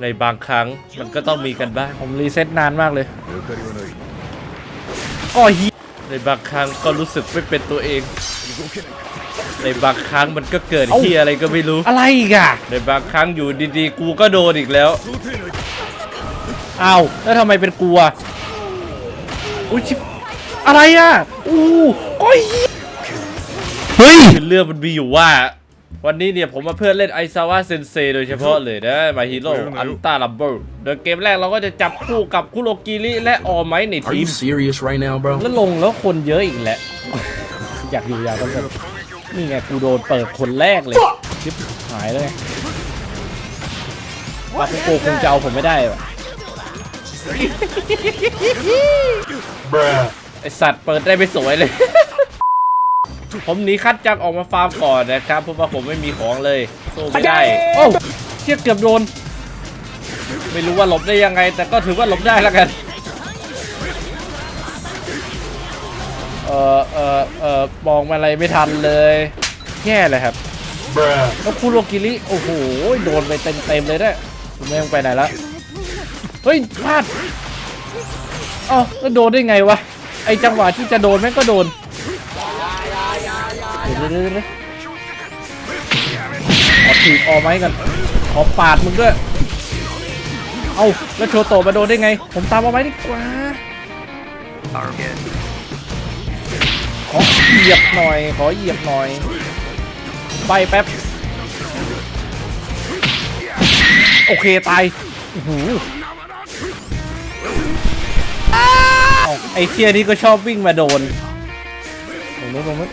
ในบางครั้งมันก็ต้องมีกันบ้าง ผมรีเซ็ตนานมากเลยก็ฮีในบางครั้งก็รู้สึกไม่เป็นตัวเอง ในบางครั้งมันก็เกิดเฮียอะไรก็ไม่รู้ อะไรอีกะในบางครั้งอยู่ดีๆ กูก็โดนอีกแล้วเอาแล้วทำไมเป็นกลัวอุ้ยอะไรอะอู้ก็ฮีเฮ้ยเรื่องมันมีอยู่ว่า วันนี้เนี่ยผมมาเพื่อเล่นไอซาวะเซนเซโดยเฉพาะเลยนะมาฮีโร่อันตาลัมเบอร์โดยเกมแรกเราก็จะจับคู่กับคุโรกิริและออไมใน Are ที you ม serious right now, bro? แล้วลงแล้วคนเยอะอีกแหละ อยากอยู่อยากกันแบบนี่ไงกูโดนเปิดคนแรกเลยชิบหายเลยว่าพวกกูคงจะเอาผมไม่ได้ว่ะไอสัตว์เปิดได้ไม่สวยเลย ผมหนีคัดจักรออกมาฟาร์มก่อนนะครับเพราะว่าผมไม่มีของเลยสู้ไม่ได้โอ้าเชี่ยเกือบโดน ไม่รู้ว่าหลบได้ยังไง แต่ก็ถือว่าหลบได้แล้วกันเออเออเออมองอะไรไม่ทันเลยแย่เลยครับแล้วคุโรกิริโอ้โหโดนไปเต็มเต็มๆเลยได้คุณแม่งไปไหนละเฮ้ยพลาดเอ้าแล้วโดนได้ไงวะไอจังหวะที่จะโดนแม่งก็โดน เดี๋ยวเดี๋ยวเดี๋ยวเดี๋ยวขอถีบออกไหมกัน ขอปาดมึงด้วย เอาแล้วโชโตะมาโดนได้ไง ผมตามเอาไว้ดีกว่าขอเหยียบหน่อย ขอเหยียบหน่อย ใบแป๊บ โอเค ตายอื้อหือเอาไอเทียนี่ก็ชอบวิ่งมาโดนตรงนู้นตรงนู้น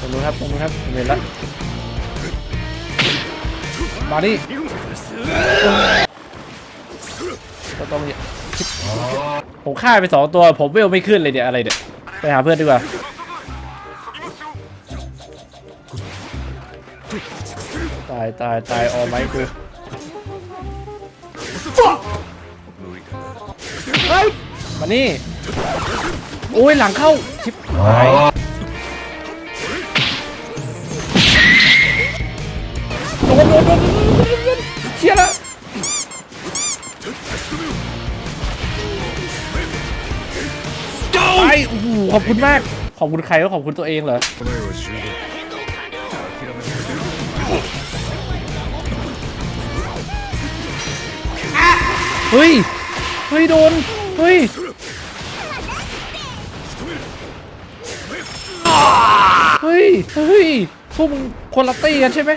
ตรงนู้นครับตรงนู้นครับผมเห็นแล้วมาดิก็ต้องเนี่ยผมฆ่าไปสองตัว ผมเวลไม่ขึ้นเลยเนี่ยอะไรเนี่ยไปหาเพื่อนดีกว่าตายตายตายออไหมกูเฮ้ยมานี่โอ้ยหลังเข้าชิบหาย ดโดดเชียร์ละไปโอ้โหขอบคุณมาก ขอบคุณใครก็ขอบคุณตัวเองเหรอเฮ้ย เฮ้ย โดน เฮ้ยเฮ้ย เฮ้ย สู้มึงคนละตี้กันใช่ไหม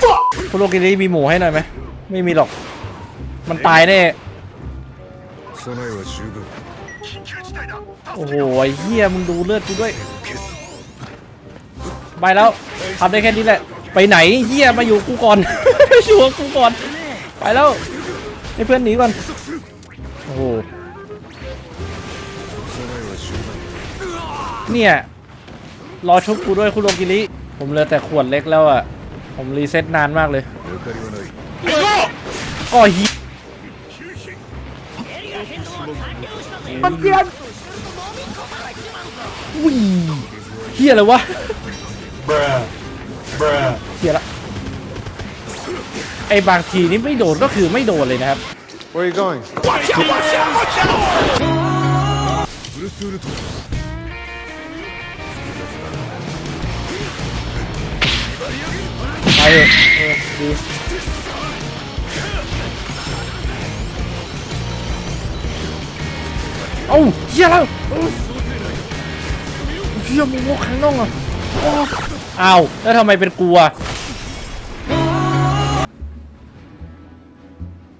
คุณโลกิริมีหมูให้หน่อยไหมไม่มีหรอก มันตายแน่โอ้โหเฮียมึงดูเลือดกูด้วยไปแล้วทำได้แค่นี้แหละ ไปไหนเฮียมาอยู่กูก่อนชัวกูก่อน ไปแล้วให้เพื่อนหนีก่อนโอ้โหเนี่ยรอชกกูด้วยคุณโลกิริ ผมเหลือแต่ขวดเล็กแล้วอะ ผมรีเซ็ตนานมากเลยโอ้ยมันเปียนอุ๊ยเฮียอะไรวะเฮียละไอบางทีนี่ไม่โดนก็คือไม่โดนเลยนะครับ Where are you going? Watch out! Watch out! Watch out! ไปเถอะเออดีเอ้าเฮียแล้วเออเฮียมึงวกข้างนอกอะโอ้อ้าวแล้วทำไมเป็นกูอะ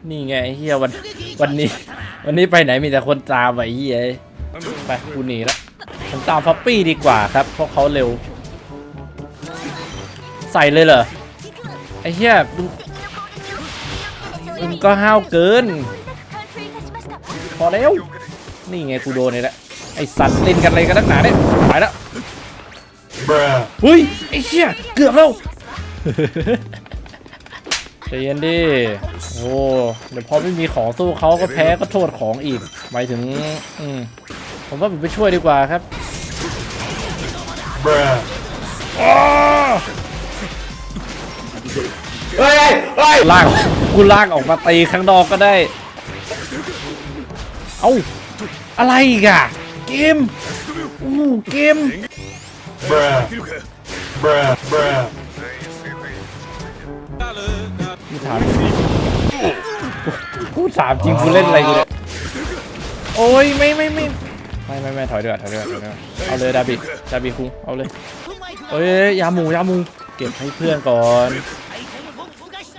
นี่ไงไอ้เฮียวันวันนี้ วันนี้ไปไหนมีแต่คนตามไอ้เฮียไปกูหนีละผมตามฟอปปี้ดีกว่าครับเพราะเขาเร็ว ใส่เลยเหรอ ไอ้เหี้ยมึงมึงก็ห้าวเกิน พอแล้ว นี่ไงกูโดนเลยแหละไอ้สัตว์เล่นกันอะไรกันนักหนาเนี่ยไปแล้วเฮ้ยไอ้เหี้ยเกือบแล้วใจเย็นดิ โอ้เดี๋ยวพอไม่มีของสู้เขาก็แพ้ก็โทษของอีก หมายถึง อืม ผมว่าผมไปช่วยดีกว่าครับอ้า เฮ้ยเฮ้ยลากกูลากออกมาตีข้างนอกก็ได้ เอ้า อะไรอีกอะเกมอู้เกมกูถามกูถามจริงกูเล่นอะไรกูเนี่ยโอ้ยไม่ไม่ไม่ไม่ไม่ไม่ถอยดีกว่าถอยดีกว่าถอยดีกว่าเอาเลยดาบิดาบิคุงเอาเลยเอ้ยยาหมูยาหมูเก็บให้เพื่อนก่อน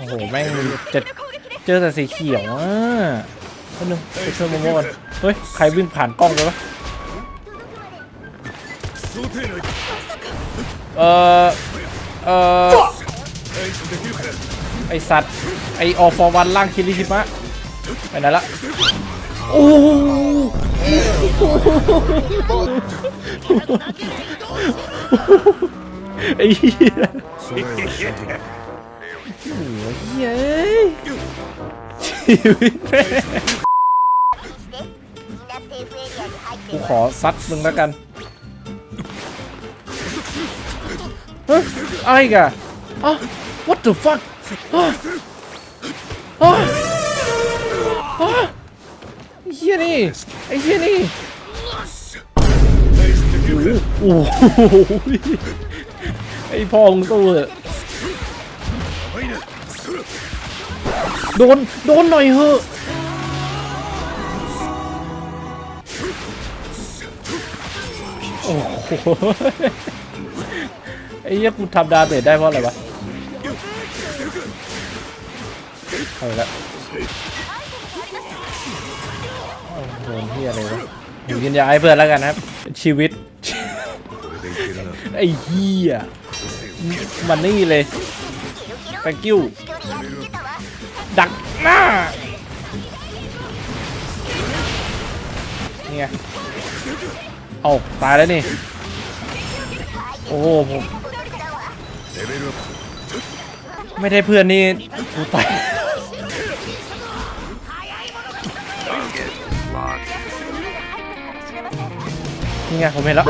อ้โหแม่งจะเจอแต่สีเขียวอะคนนึงไปช่วยโมโมกันเฮ้ยใครวิ่งผ่านกล้องไปวะเออเออไอสัตว์ไอออฟอร์วันล่างคิริชิมะไปไหนละโอ้โหไอ้เหี้ย โอ้ยเย้ยชีวิตแม่กูขอซัดมึงแล้วกันเฮ้ยอะไรกันอะ what the fuck อะอะอะไอ้เฮียนี่ไอ้เฮียนี่โอ้โหไอ้พองตัวเอ โดน โดนหน่อยเหอะโอ้โหไอ้เหี้ยกูทำดาเมจได้เพราะอะไรวะเอาละเอาโดนเหี้ยอะไรวะอยู่กินยาให้เพื่อนแล้วกันนะครับ ชีวิต ไอ้เหี้ยมันนี่เลย thank you ดักหน้านี่ไงเอาตายแล้วนี่ โอ้โหผมไม่ได้เพื่อนนี่กูตายนี่ไงผมเห็นแล้ว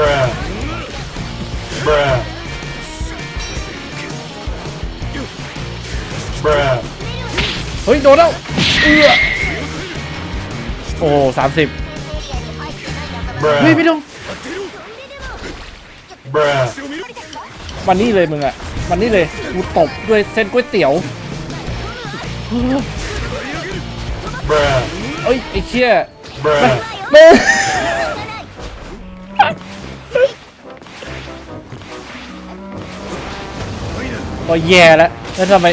เฮ้ย โดนแล้ว เอื้อโอ้สามสิบเฮ้ยไม่ต้องมันนี่เลยมึงอะมันนี่เลยกูตบด้วยเส้นก๋วยเตี๋ยวเอ้ย ไอ้เชี่ยแม่ก็แย่แล้วแล้วทำไม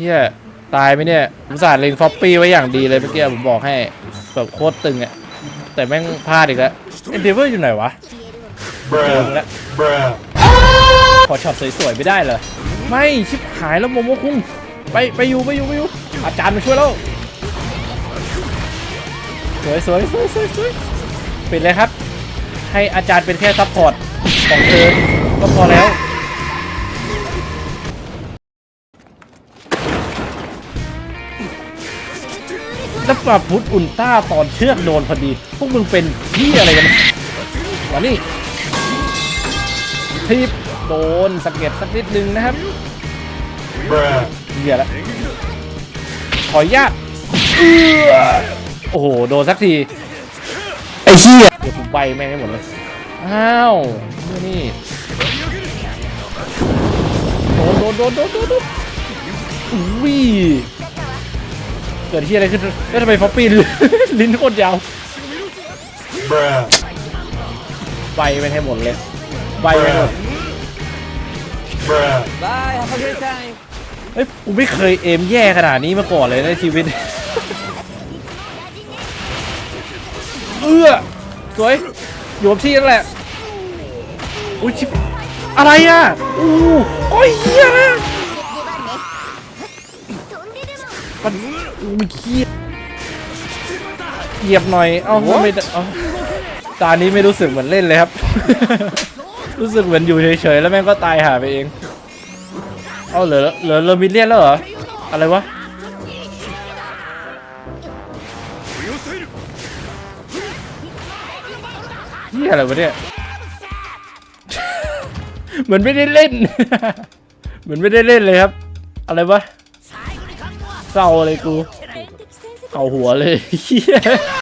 เชี่ยตายไหมเนี่ยผมสาดเล็งฟอปปี้ไว้อย่างดีเลยเมื่อกี้ผมบอกให้แบบโคตรตึงอะแต่แม่งพลาดอีกแล้วเอ็นเดเวอร์อยู่ไหนวะเจอมึงแล้วขอช็อตสวยๆไม่ได้เหรอไม่ชิบหายแล้วโมโมคุงไปไปอยู่ไปอยู่ไปอยู่อาจารย์มาช่วยแล้วสวยสวยสวยสวยสวยปิดเลยครับ ให้อาจารย์เป็นแค่ซัพพอร์ตของเธอก็พอแล้ว แล้วมาพุทธอุลตร้าตอนเชือกโดนพอดี พวกมึงเป็นพี่อะไรกันมานี่ทีบโดนสะเก็ดสักนิดนึงนะครับเหี้ยแล้วขออนุญาตเอื้อโอ้โห โดนสักที ไอ้เหี้ยเดี๋ยวผมใบแม่งให้หมดเลย อ้าวนี่โดนโดนโดนโดนโดนโดนอุ้ย เกิดที่อะไรขึ้นแล้วทำไมฟอปปี้ลิ้นโคตรยาวใบไปให้หมดเลยใบไปหมด Bye, have a great time. เฮ้ยกูไม่เคยเอมแย่ขนาดนี้มาก่อนเลยในชีวิตเอื้อสวยอยู่กับที่นั่นแหละอุ้ยชิบอะไรอะอู้โอ้ยเฮียนะมัน อุ้เขี้ยเหยียบหน่อย เอ้าไม่ตานี้ไม่รู้สึกเหมือนเล่นเลยครับ รู้สึกเหมือนอยู่เฉยๆ แล้วแม่งก็ตายหาไปเอง เอาเหลือเหลือเรามีเลียนแล้วเหรอ อะไรวะ นี่อะไรวะเนี่ย เหมือนไม่ได้เล่น เหมือนไม่ได้เล่นเลยครับ อะไรวะเศร้าเลยกู 好活嘞！